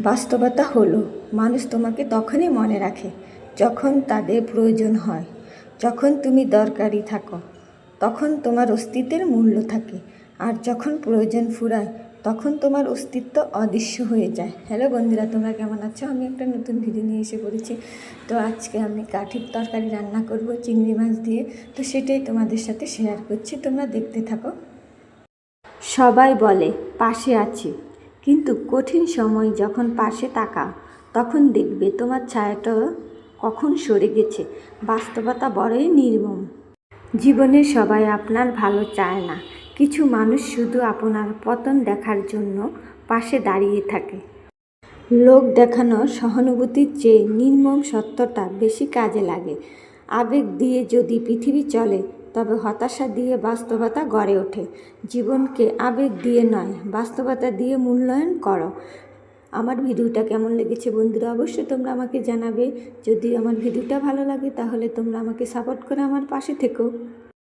বাস্তবতা হলো, মানুষ তোমাকে তখনই মনে রাখে যখন তাদের প্রয়োজন হয়। যখন তুমি দরকারি থাকো, তখন তোমার অস্তিত্বের মূল্য থাকে। আর যখন প্রয়োজন ফুরায়, তখন তোমার অস্তিত্ব অদৃশ্য হয়ে যায়। হ্যালো বন্ধুরা, তোমরা কেমন আছো? আমি একটা নতুন ভিডিও নিয়ে এসে পড়েছি। তো আজকে আমি কাঠির তরকারি রান্না করব চিংড়ি মাছ দিয়ে। তো সেটাই তোমাদের সাথে শেয়ার করছি। তোমরা দেখতে থাকো। সবাই বলে, পাশে আছি। কিন্তু কঠিন সময় যখন পাশে তাকাও, তখন দেখবে তোমার ছায়াটা কখন সরে গেছে। বাস্তবতা বড়ই নির্মম। জীবনে সবাই আপনার ভালো চায় না। কিছু মানুষ শুধু আপনার পতন দেখার জন্য পাশে দাঁড়িয়ে থাকে। লোক দেখানো সহানুভূতির চেয়ে নির্মম সত্যটা বেশি কাজে লাগে। আবেগ দিয়ে যদি পৃথিবী চলে তবে হতাশা দিয়ে বাস্তবতা গড়ে ওঠে। জীবনকে আবেগ দিয়ে নয়, বাস্তবতা দিয়ে মূল্যায়ন করো। আমার ভিডিওটা কেমন লেগেছে বন্ধুরা অবশ্যই তোমরা আমাকে জানাবে। যদি আমার ভিডিওটা ভালো লাগে তাহলে তোমরা আমাকে সাপোর্ট করে আমার পাশে থেকো।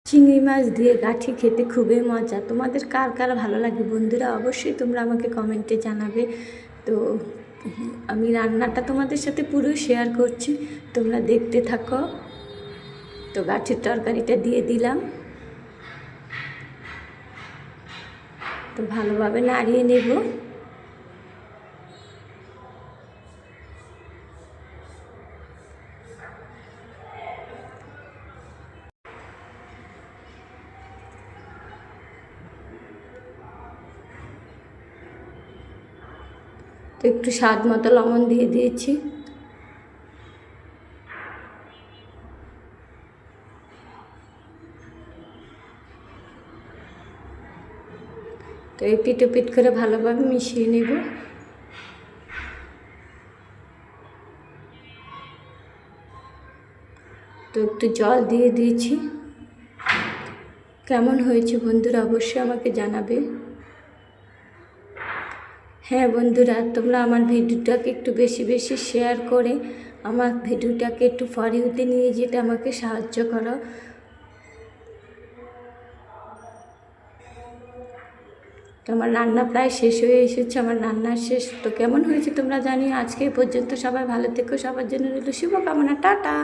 চিংড়ি মাছ দিয়ে গাঠি খেতে খুবই মজা। তোমাদের কার কার ভালো লাগে বন্ধুরা অবশ্যই তোমরা আমাকে কমেন্টে জানাবে। তো, আমি রান্নাটা তোমাদের সাথে পুরো শেয়ার করছি। তোমরা দেখতে থাকো। তো গাছের তরকারিটা দিয়ে দিলাম। তো ভালোভাবে নাড়িয়ে নেব। একটু স্বাদ মতো লবণ দিয়ে দিয়েছি। তো এই পিট পিট করে ভালোভাবে মিশিয়ে নেব। তো একটু জল দিয়ে দিয়েছি। কেমন হয়েছে বন্ধুরা অবশ্যই আমাকে জানাবে। হ্যাঁ বন্ধুরা, তোমরা আমার ভিডিওটাকে একটু বেশি বেশি শেয়ার করে আমার ভিডিওটাকে একটু ফরিউতে নিয়ে যেতে আমাকে সাহায্য করো। তো আমার রান্না প্রায় শেষ হয়ে এসেছে, আমার রান্নার শেষ। তো কেমন হয়েছে তোমরা জানি আজকে পর্যন্ত সবাই ভালো থেকো, সবার জন্য রইল শুভকামনা, টাটা।